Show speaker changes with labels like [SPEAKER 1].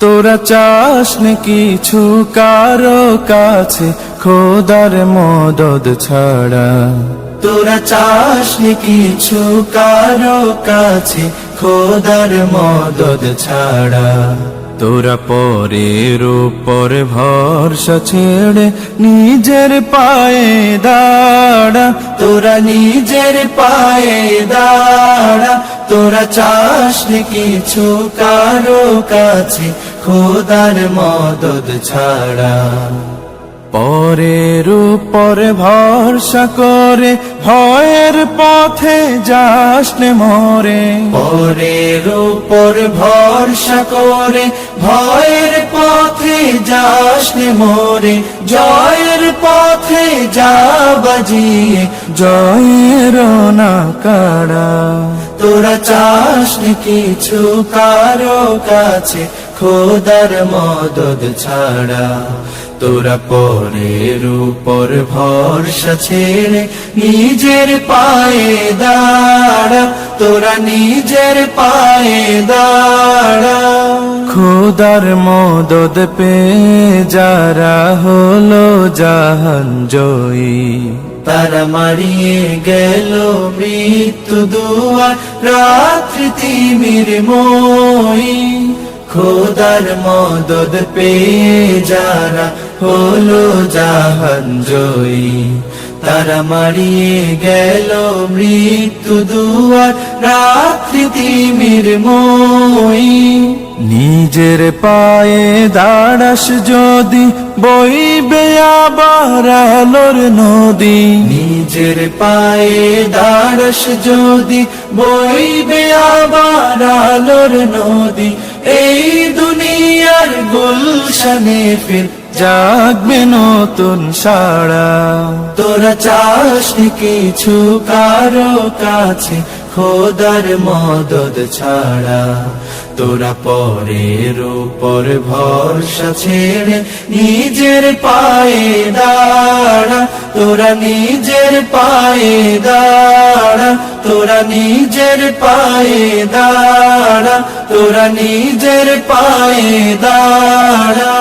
[SPEAKER 1] তোরা চাস নে কিছু কারও কাছে খোদার মদদ ছাড়া। তোরা চাস নে কিছু কারও কাছে খোদার মদদ ছাড়া। তোরা পরের উপর ভরসা ছেড়ে নিজের পায়ে দাঁড়া। তোরা নিজের পায়ে দাঁড়া। তোরা চাস কিছু কারও কাছে, খোদার মদদ ছাড়া। পরের উপর ভরসা করে ভয়ের পথে যাস মরে। পরের উপর ভরসা করে ভয়ের পথে যাস মরে। জয়ের পথে যা বাজিয়ে, জয়ের না কাড়া। তোরা চাস কিছু কারও কাছে? খোদার মদদ ছাড়া তোরা পরের উপর ভরসা ছেড়ে নিজের পায়ে দাঁড়া, তোরা নিজের পায়ে দাঁড়া। খোদার মদদ পে যারা হলো জাহান জয়ী, তারা মারিয়ে গেল মৃত্যু দুয়ার, রাত্রি তিমির মই খোদার মদদ পেয়ে যারা হলো জাহান জয়ী। তারা মারিয়ে গেল মৃত্যু দুয়ার, রাত্রি তিমির মই নিজের পায়ে দাঁড়াস যদি, বইবে আবার আলোর নদী। নিজের পায়ে দাঁড়াস যদি, বইবে আবার আলোর নদী। এই দুনিয়ার গুলশানে ফির জাগবে নতুন সাড়া। তোরা চাস কিছু কারও কাছে, খোদার মদদ ছাড়া। তোরা পরের উপর ভরসা ছেড়ে নিজের পায়ে দাঁড়া। তোরা নিজের পায়ে দাঁড়া। নিজের পায়ে দাঁড়া তোরা নিজের পায়ে দাঁড়া।